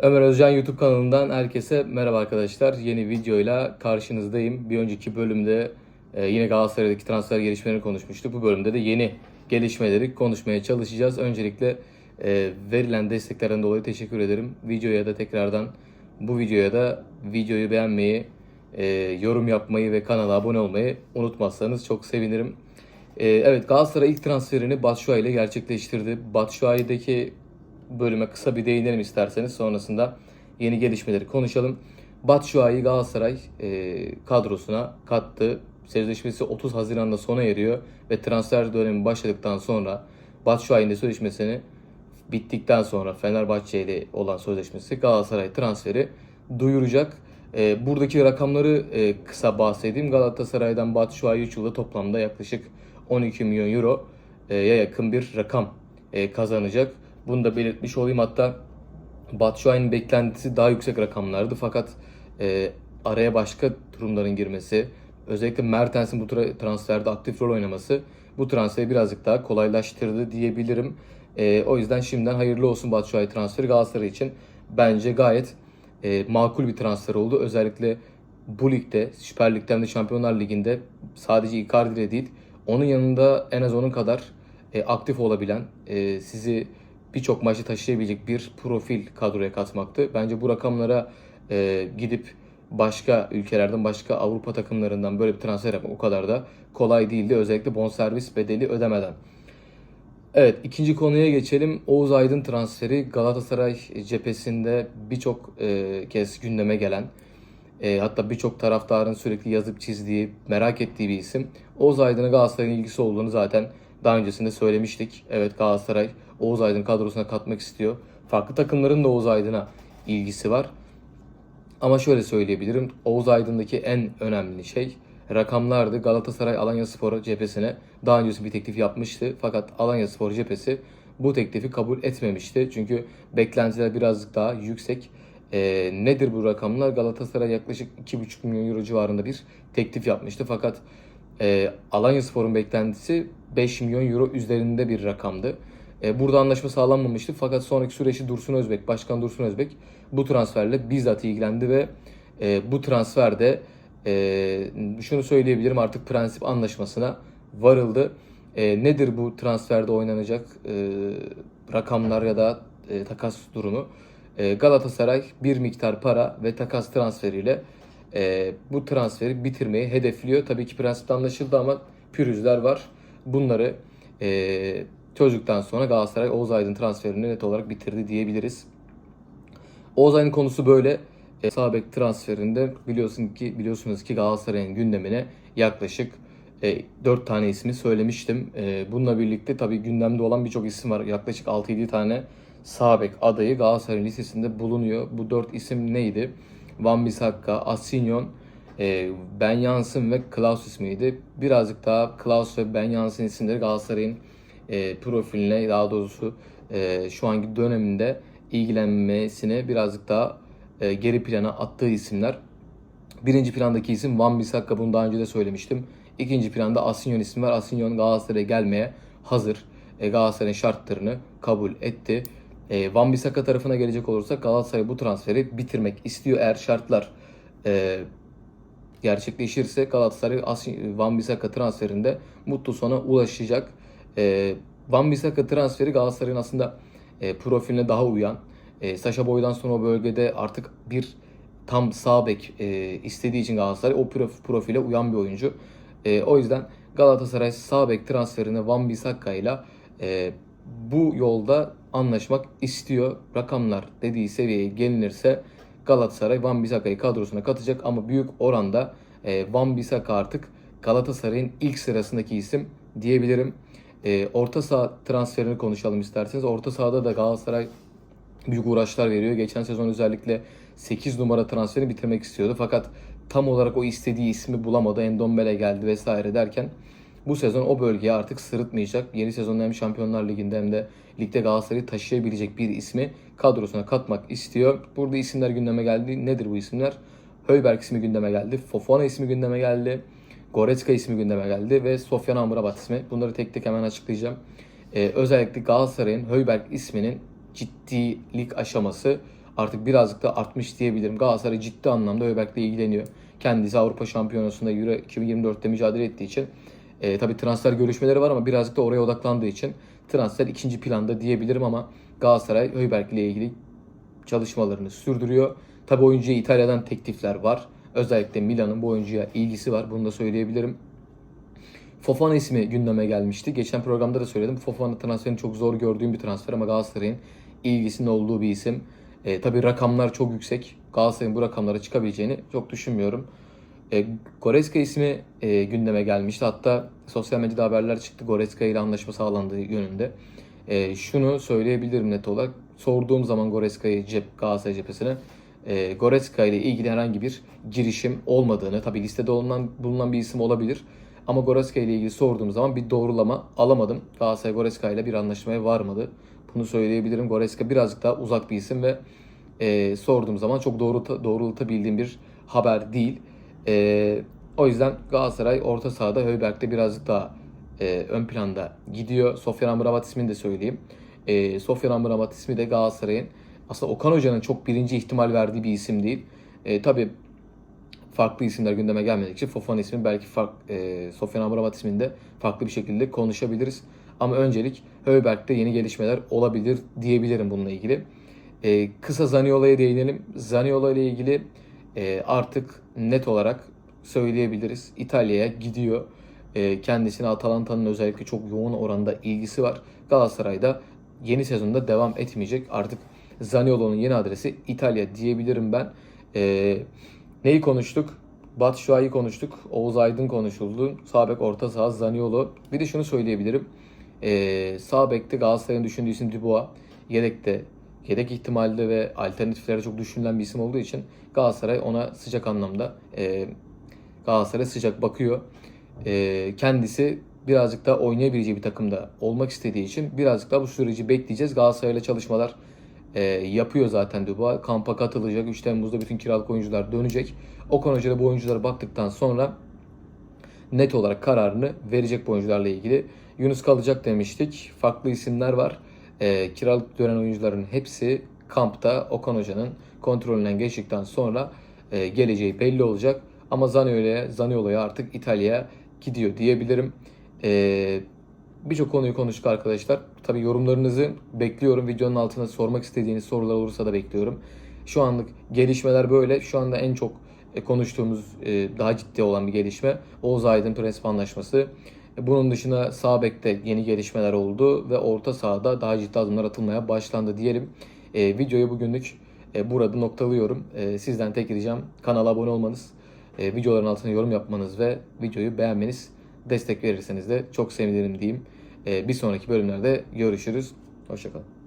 Ömer Özcan YouTube kanalından herkese merhaba arkadaşlar. Yeni videoyla karşınızdayım. Bir önceki bölümde e, yine Galatasaray'daki transfer gelişmelerini konuşmuştuk. Bu bölümde de yeni gelişmeleri konuşmaya çalışacağız. Öncelikle e, verilen desteklerden dolayı teşekkür ederim. Videoya da tekrardan bu videoya da videoyu beğenmeyi, e, yorum yapmayı ve kanala abone olmayı unutmazsanız çok sevinirim. Evet Galatasaray ilk transferini Batshuayi ile gerçekleştirdi. Batshuayi'deki bölüme kısa bir değinelim isterseniz. Sonrasında yeni gelişmeleri konuşalım. Batshuayi Galatasaray e, kadrosuna kattı. Sözleşmesi 30 Haziran'da sona eriyor ve transfer dönemi başladıktan sonra Batshuayi'nin sözleşmesini bittikten sonra Fenerbahçe ile olan sözleşmesi Galatasaray transferi duyuracak. E, buradaki rakamları e, kısa bahsedeyim. Galatasaray'dan Batshuayi 3 yılda toplamda yaklaşık 12 milyon euro e, ya yakın bir rakam e, kazanacak. Bunu da belirtmiş olayım. Hatta Batshuayi'nin beklentisi daha yüksek rakamlardı. Fakat e, araya başka durumların girmesi, özellikle Mertens'in bu tra- transferde aktif rol oynaması bu transferi birazcık daha kolaylaştırdı diyebilirim. E, o yüzden şimdiden hayırlı olsun Batshuayi transferi Galatasaray için. Bence gayet e, makul bir transfer oldu. Özellikle bu ligde, Süper Lig'de hem de Şampiyonlar Ligi'nde sadece Icardi ile değil, onun yanında en az onun kadar e, aktif olabilen, e, sizi birçok maçı taşıyabilecek bir profil kadroya katmaktı. Bence bu rakamlara e, gidip başka ülkelerden, başka Avrupa takımlarından böyle bir transfer yapmak o kadar da kolay değildi. Özellikle bonservis bedeli ödemeden. Evet ikinci konuya geçelim. Oğuz Aydın transferi Galatasaray cephesinde birçok e, kez gündeme gelen e, hatta birçok taraftarın sürekli yazıp çizdiği, merak ettiği bir isim. Oğuz Aydın'a Galatasaray'ın ilgisi olduğunu zaten daha öncesinde söylemiştik. Evet Galatasaray Oğuz Aydın kadrosuna katmak istiyor. Farklı takımların da Oğuz Aydın'a ilgisi var. Ama şöyle söyleyebilirim. Oğuz Aydın'daki en önemli şey rakamlardı. Galatasaray Alanya Spor cephesine daha öncesi bir teklif yapmıştı. Fakat Alanya Spor cephesi bu teklifi kabul etmemişti. Çünkü beklentiler birazcık daha yüksek. Ee, nedir bu rakamlar? Galatasaray yaklaşık 2,5 milyon euro civarında bir teklif yapmıştı. Fakat e, Alanya Spor'un beklentisi 5 milyon euro üzerinde bir rakamdı. E, burada anlaşma sağlanmamıştı. Fakat sonraki süreçte Dursun Özbek, Başkan Dursun Özbek bu transferle bizzat ilgilendi ve e, bu transferde e, şunu söyleyebilirim artık prensip anlaşmasına varıldı. E, nedir bu transferde oynanacak e, rakamlar ya da e, takas durumu? E, Galatasaray bir miktar para ve takas transferiyle e, bu transferi bitirmeyi hedefliyor. Tabii ki prensipte anlaşıldı ama pürüzler var. Bunları e, çözdükten sonra Galatasaray Oğuz Aydın transferini net olarak bitirdi diyebiliriz. Oğuz Aydın konusu böyle. E, sağ bek transferinde biliyorsun ki biliyorsunuz ki Galatasaray'ın gündemine yaklaşık e, 4 tane ismi söylemiştim. E, bununla birlikte tabii gündemde olan birçok isim var. Yaklaşık 6-7 tane sağ bek adayı Galatasaray'ın listesinde bulunuyor. Bu 4 isim neydi? Van Bissaka, Asinyon, e, Ben Yansın ve Klaus ismiydi. Birazcık daha Klaus ve Ben Yansın isimleri Galatasaray'ın e, profiline daha doğrusu e, şu anki döneminde ilgilenmesine birazcık daha e, geri plana attığı isimler. Birinci plandaki isim Van Bissaka bunu daha önce de söylemiştim. İkinci planda Asinyon ismi var. Asinyon Galatasaray'a gelmeye hazır. E, Galatasaray'ın şartlarını kabul etti. E, Van Bissaka tarafına gelecek olursak Galatasaray bu transferi bitirmek istiyor. Eğer şartlar e, gerçekleşirse Galatasaray As- Van Bissaka transferinde mutlu sona ulaşacak. E, Van Bissaka transferi Galatasaray'ın aslında e, profiline daha uyan. E, Saşa Boy'dan sonra o bölgede artık bir tam sağ bek e, istediği için Galatasaray o prof- profile uyan bir oyuncu. E, o yüzden Galatasaray sağ bek transferine Van Bissaka ile e, bu yolda anlaşmak istiyor. Rakamlar dediği seviyeye gelinirse Galatasaray Van Bissaka'yı kadrosuna katacak ama büyük oranda e, Van Bissaka artık Galatasaray'ın ilk sırasındaki isim diyebilirim. E, orta saha transferini konuşalım isterseniz. Orta sahada da Galatasaray büyük uğraşlar veriyor. Geçen sezon özellikle 8 numara transferini bitirmek istiyordu. Fakat tam olarak o istediği ismi bulamadı. Endombele geldi vesaire derken bu sezon o bölgeye artık sırıtmayacak. Yeni sezonda hem Şampiyonlar Ligi'nde hem de ligde Galatasaray'ı taşıyabilecek bir ismi kadrosuna katmak istiyor. Burada isimler gündeme geldi. Nedir bu isimler? Höyberg ismi gündeme geldi. Fofana ismi gündeme geldi. Goretzka ismi gündeme geldi ve Sofyan Amrabat ismi. Bunları tek tek hemen açıklayacağım. Ee, özellikle Galatasaray'ın Höyberg isminin ciddilik aşaması artık birazcık da artmış diyebilirim. Galatasaray ciddi anlamda Höberk'le ilgileniyor. Kendisi Avrupa Şampiyonası'nda Euro 2024'te mücadele ettiği için e, tabii transfer görüşmeleri var ama birazcık da oraya odaklandığı için transfer ikinci planda diyebilirim ama Galatasaray Höberk ile ilgili çalışmalarını sürdürüyor. Tabii oyuncuya İtalya'dan teklifler var. Özellikle Milan'ın bu oyuncuya ilgisi var. Bunu da söyleyebilirim. Fofana ismi gündeme gelmişti. Geçen programda da söyledim. Fofana transferini çok zor gördüğüm bir transfer ama Galatasaray'ın ilgisinin olduğu bir isim. E, tabii rakamlar çok yüksek. Galatasaray'ın bu rakamlara çıkabileceğini çok düşünmüyorum. E, Goretzka ismi e, gündeme gelmişti. Hatta sosyal medyada haberler çıktı. Goretzka ile anlaşma sağlandığı yönünde. E, şunu söyleyebilirim net olarak. Sorduğum zaman Goreska'yı cep, Galatasaray cephesine e, Goretzka ile ilgili herhangi bir girişim olmadığını, tabii listede olunan, bulunan bir isim olabilir. Ama Goretzka ile ilgili sorduğum zaman bir doğrulama alamadım. Galatasaray Goretzka ile bir anlaşmaya varmadı. Bunu söyleyebilirim. Goretzka birazcık daha uzak bir isim ve e, sorduğum zaman çok doğru doğrultabildiğim bir haber değil. E, o yüzden Galatasaray orta sahada Höyberg'de birazcık daha e, ön planda gidiyor. Sofyan Amrabat ismini de söyleyeyim. E, Sofyan Amrabat ismi de Galatasaray'ın aslında Okan Hoca'nın çok birinci ihtimal verdiği bir isim değil. E, tabii farklı isimler gündeme gelmedikçe Fofana ismi belki fark, e, Sofyan Amrabat isminde farklı bir şekilde konuşabiliriz. Ama öncelik Höyberg'de yeni gelişmeler olabilir diyebilirim bununla ilgili. E, kısa Zaniola'ya değinelim. Zaniola ile ilgili e, artık net olarak söyleyebiliriz. İtalya'ya gidiyor. E, kendisine Atalanta'nın özellikle çok yoğun oranda ilgisi var. Galatasaray'da yeni sezonda devam etmeyecek. Artık Zaniolo'nun yeni adresi İtalya diyebilirim ben. E, neyi konuştuk? Batshuayi konuştuk. Oğuz Aydın konuşuldu. Sağ bek orta saha Zaniolo. Bir de şunu söyleyebilirim. E, sağ Galatasaray'ın düşündüğü isim Dubois. Yedekte yedek ihtimalde ve alternatiflere çok düşünülen bir isim olduğu için Galatasaray ona sıcak anlamda e, Galatasaray sıcak bakıyor. E, kendisi birazcık daha oynayabileceği bir takımda olmak istediği için birazcık daha bu süreci bekleyeceğiz. Galatasaray'la çalışmalar e, yapıyor zaten Dubois. Kampa katılacak. 3 Temmuz'da bütün kiralık oyuncular dönecek. Okan Hoca da bu oyunculara baktıktan sonra net olarak kararını verecek bu oyuncularla ilgili. Yunus kalacak demiştik. Farklı isimler var. E, kiralık dönen oyuncuların hepsi kampta Okan Hoca'nın kontrolünden geçtikten sonra e, geleceği belli olacak. Ama Zaniolo'ya Zaniolo'ya artık İtalya'ya gidiyor diyebilirim. E, Birçok konuyu konuştuk arkadaşlar. Tabii yorumlarınızı bekliyorum. Videonun altına sormak istediğiniz sorular olursa da bekliyorum. Şu anlık gelişmeler böyle. Şu anda en çok e, konuştuğumuz e, daha ciddi olan bir gelişme Oğuz Aydın Prensip Anlaşması. E, Bunun dışında sağ bekte yeni gelişmeler oldu ve orta sahada daha ciddi adımlar atılmaya başlandı diyelim. E, videoyu bugünlük e, burada noktalıyorum. E, sizden tek ricam kanala abone olmanız, e, videoların altına yorum yapmanız ve videoyu beğenmeniz. Destek verirseniz de çok sevinirim diyeyim. E, bir sonraki bölümlerde görüşürüz. Hoşçakalın.